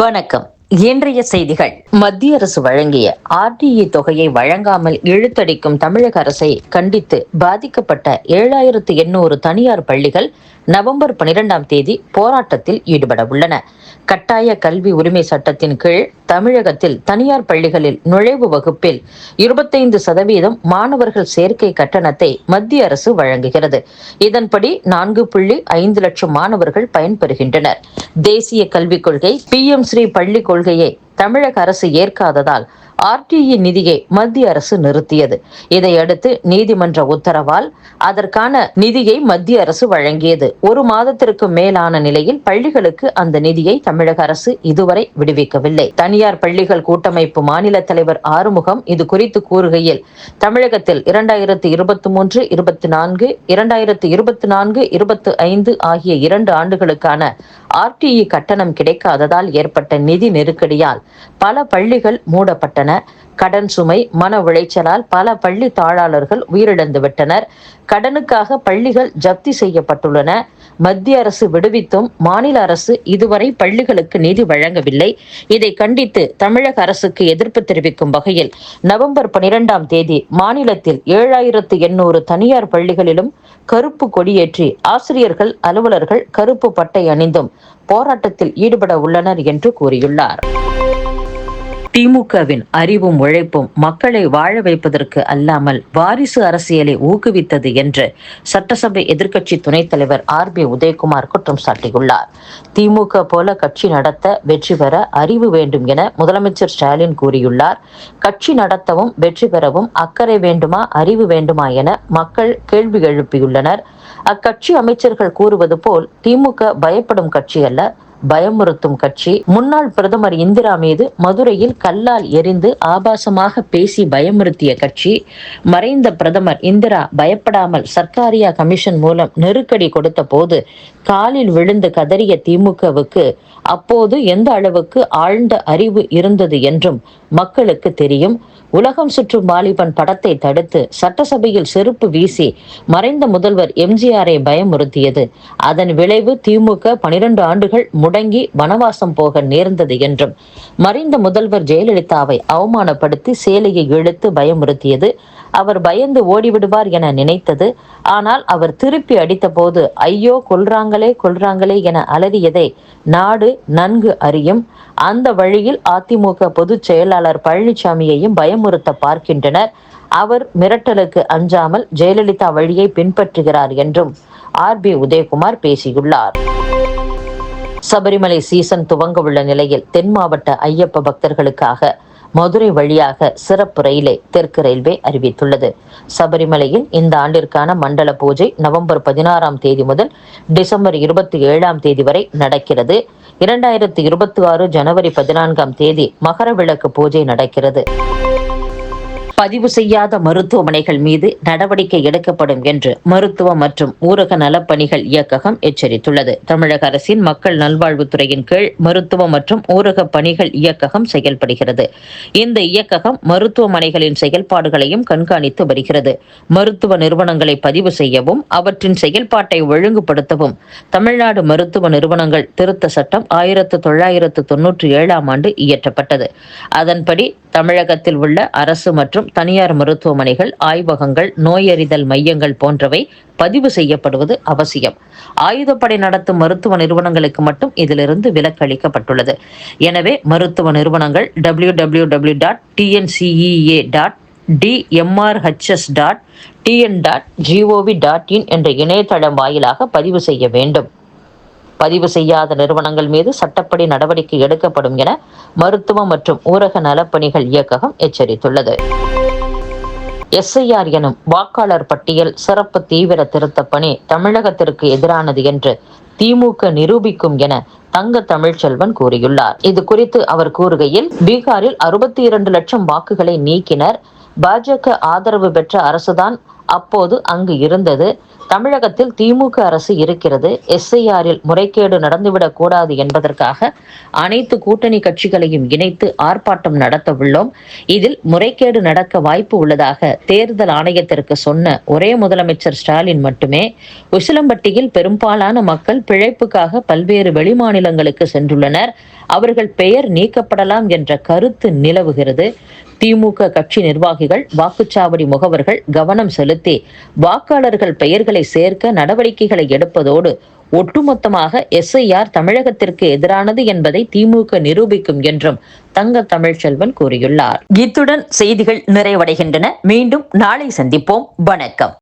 வணக்கம். இன்றைய செய்திகள். மத்திய அரசு வழங்கிய ஆர்டிஇ தொகையை வழங்காமல் இழுத்தடிக்கும் தமிழக அரசை கண்டித்து பாதிக்கப்பட்ட ஏழாயிரத்து எண்ணூறு தனியார் பள்ளிகள் நவம்பர் பனிரெண்டாம் தேதி போராட்டத்தில் ஈடுபட உள்ளன. கட்டாய கல்வி உரிமை சட்டத்தின் கீழ் தமிழகத்தில் தனியார் பள்ளிகளில் நுழைவு வகுப்பில் இருபத்தைந்து சதவீதம் மாணவர்கள் சேர்க்கை கட்டணத்தை மத்திய அரசு வழங்குகிறது. இதன்படி நான்கு புள்ளி ஐந்து லட்சம் மாணவர்கள் பயன்பெறுகின்றனர். தேசிய கல்விக் கொள்கை பி எம் ஸ்ரீ பள்ளி கொள்கையை தமிழக அரசு ஏற்காததால் ஆர்டிஇ நிதியை மத்திய அரசு நிறுத்தியது. இதையடுத்து நீதிமன்ற உத்தரவால் அதற்கான நிதியை மத்திய அரசு வழங்கியது. ஒரு மாதத்திற்கு மேலான நிலையில் பள்ளிகளுக்கு அந்த நிதியை தமிழக அரசு இதுவரை விடுவிக்கவில்லை. தனியார் பள்ளிகள் கூட்டமைப்பு மாநில தலைவர் ஆறுமுகம் இது குறித்து கூறுகையில் தமிழகத்தில் இரண்டாயிரத்தி இருபத்தி மூன்று இருபத்தி நான்கு இரண்டாயிரத்தி இருபத்தி நான்கு இருபத்தி ஐந்து ஆகிய இரண்டு ஆண்டுகளுக்கான ஆர்டிஇ கட்டணம் கிடைக்காததால் ஏற்பட்ட நிதி நெருக்கடியால் பல பள்ளிகள் மூடப்பட்டன. கடன் சுமை மன உளைச்சலால் பல பள்ளி தாழாளர்கள் உயிரிழந்து விட்டனர் கடனுக்காக பள்ளிகள் ஜப்தி செய்யப்பட்டுள்ளன. மத்திய அரசு விடுவித்தும் மாநில அரசு இதுவரை பள்ளிகளுக்கு நிதி வழங்கவில்லை. இதை கண்டித்து தமிழக அரசுக்கு எதிர்ப்பு தெரிவிக்கும் வகையில் நவம்பர் பனிரெண்டாம் தேதி மாநிலத்தில் ஏழாயிரத்து எண்ணூறு தனியார் பள்ளிகளிலும் கருப்பு கொடியேற்றி ஆசிரியர்கள் அலுவலர்கள் கருப்பு பட்டை அணிந்தும் போராட்டத்தில் ஈடுபட உள்ளனர் என்று கூறியுள்ளார். திமுகவின் அறிவும் உழைப்பும் மக்களை வாழ வைப்பதற்கு அல்லாமல் வாரிசு அரசியலை ஊக்குவித்தது என்று சட்டசபை எதிர்க்கட்சி துணைத் தலைவர் ஆர் பி உதயகுமார் குற்றம் சாட்டியுள்ளார். திமுக போல கட்சி நடத்த வெற்றி பெற அறிவு வேண்டும் என முதலமைச்சர் ஸ்டாலின் கூறியுள்ளார். கட்சி நடத்தவும் வெற்றி பெறவும் அக்கறை வேண்டுமா அறிவு வேண்டுமா என மக்கள் கேள்வி எழுப்பியுள்ளனர். அக்கட்சி அமைச்சர்கள் கூறுவது போல் திமுக பயப்படும் கட்சி அல்ல பயமுறுத்தும் கட்சி. முன்னாள் பிரதமர் இந்திரா மீது மதுரையில் கல்லால் எரிந்து ஆபாசமாக பேசி பயமுறுத்திய கட்சி. மறைந்த பிரதமர் இந்திரா பயப்படாமல் சர்க்காரியா கமிஷன் மூலம் நெருக்கடி கொடுத்த போது காலில் விழுந்து கதறிய திமுகவுக்கு அப்போது எந்த அளவுக்கு ஆழ்ந்த அறிவு இருந்தது என்றும் மக்களுக்கு தெரியும். உலகம் சுற்றும் வாலிபன் படத்தை தடுத்து சட்டசபையில் செருப்பு வீசி மறைந்த முதல்வர் எம்ஜிஆரை பயமுறுத்தியது. அதன் விளைவு திமுக பனிரெண்டு ஆண்டுகள் முடங்கி வனவாசம் போக நேர்ந்தது என்றும் மறைந்த முதல்வர் ஜெயலலிதாவை அவமானப்படுத்தி சேலையை இழுத்து பயமுறுத்தியது. அவர் பயந்து ஓடிவிடுவார் என நினைத்தது. ஆனால் அவர் திருப்பி அடித்தபோது ஐயோ கொல்றாங்களே கொல்றாங்களே என அலறியதை நாடு நன்கு அறியும். அந்த வழியில் அதிமுக பொதுச் செயலாளர் பழனிசாமியையும் பயமுறுத்த பார்க்கின்றனர். அவர் மிரட்டலுக்கு அஞ்சாமல் ஜெயலலிதா வழியை பின்பற்றுகிறார் என்றும் ஆர் பி உதயகுமார் பேசியுள்ளார். சபரிமலை சீசன் துவங்க உள்ள நிலையில் தென் மாவட்ட ஐயப்ப பக்தர்களுக்காக மதுரை வழியாக சிறப்பு ரயிலை தெற்கு ரயில்வே அறிவித்துள்ளது. சபரிமலையில் இந்த ஆண்டிற்கான மண்டல பூஜை நவம்பர் பதினாறாம் தேதி முதல் டிசம்பர் இருபத்தி ஏழாம் தேதி வரை நடக்கிறது. இரண்டாயிரத்தி இருபத்தி ஆறு ஜனவரி பதினான்காம் தேதி மகர விளக்கு பூஜை நடக்கிறது. பதிவு செய்யாத மருத்துவமனைகள் மீது நடவடிக்கை எடுக்கப்படும் என்று மருத்துவ மற்றும் ஊரக நலப்பணிகள் இயக்ககம் எச்சரித்துள்ளது. தமிழக அரசின் மக்கள் நல்வாழ்வுத்துறையின் கீழ் மருத்துவ மற்றும் ஊரக பணிகள் இயக்ககம் செயல்படுகிறது. இந்த இயக்ககம் மருத்துவமனைகளின் செயல்பாடுகளையும் கண்காணித்து வருகிறது. மருத்துவ நிறுவனங்களை பதிவு செய்யவும் அவற்றின் செயல்பாட்டை ஒழுங்குபடுத்தவும் தமிழ்நாடு மருத்துவ நிறுவனங்கள் திருத்த சட்டம் ஆயிரத்து தொள்ளாயிரத்து தொன்னூற்றி ஏழாம் ஆண்டு இயற்றப்பட்டது. அதன்படி தமிழகத்தில் உள்ள அரசு மற்றும் தனியார் மருத்துவமனைகள் ஆய்வகங்கள் நோயறிதல் மையங்கள் போன்றவை பதிவு செய்யப்படுவது அவசியம். ஆயுதப்படை நடத்தும் மருத்துவ நிறுவனங்களுக்கு மட்டும் இதிலிருந்து விலக்கு அளிக்கப்பட்டுள்ளது எனவே மருத்துவ நிறுவனங்கள் W W W dot TNCEA dot TNMRHS dot TN dot GOV dot in என்ற இணையதளம் வாயிலாக பதிவு செய்ய வேண்டும். பதிவு செய்யாத நிறுவனங்கள் மீது சட்டப்படி நடவடிக்கை எடுக்கப்படும் என மருத்துவ மற்றும் ஊரக நலப்பணிகள் இயக்ககம் எச்சரித்துள்ளது. எஸ்ஐஆர் எனும் வாக்காளர் பட்டியல் சிறப்பு தீவிர திருத்தப் பணி தமிழகத்திற்கு எதிரானது என்று திமுக நிரூபிக்கும் என தங்க தமிழ்ச்செல்வன் கூறியுள்ளார். இது குறித்து அவர் கூறுகையில் பீகாரில் அறுபத்தி இரண்டு லட்சம் வாக்குகளை நீக்கினர். பாஜக ஆதரவு பெற்ற அரசுதான் அப்போது அங்கு இருந்தது. தமிழகத்தில் திமுக அரசு இருக்கிறது. எஸ்ஐஆரில் முறைகேடு நடந்துவிடக் கூடாது என்பதற்காக அனைத்து கூட்டணி கட்சிகளையும் இணைத்து ஆர்ப்பாட்டம் நடத்த உள்ளோம் இதில் முறைகேடு நடக்க வாய்ப்பு உள்ளதாக தேர்தல் ஆணையத்திற்கு சொன்ன ஒரே முதலமைச்சர் ஸ்டாலின் மட்டுமே உசிலம்பட்டியில் பெரும்பாலான மக்கள் பிழைப்புக்காக பல்வேறு வெளிமாநிலங்களுக்கு சென்றுள்ளனர். அவர்கள் பெயர் நீக்கப்படலாம் என்ற கருத்து நிலவுகிறது. திமுக கட்சி நிர்வாகிகள் வாக்குச்சாவடி முகவர்கள் கவனம் செலுத்தி வாக்காளர்கள் பெயர்களை சேர்க்க நடவடிக்கைகளை எடுப்பதோடு ஒட்டுமொத்தமாக எஸ்ஐஆர் தமிழகத்திற்கு எதிரானது என்பதை திமுக நிரூபிக்கும் என்றும் தங்க தமிழ்ச்செல்வன் கூறியுள்ளார். இத்துடன் செய்திகள் நிறைவடைகின்றன. மீண்டும் நாளை சந்திப்போம். வணக்கம்.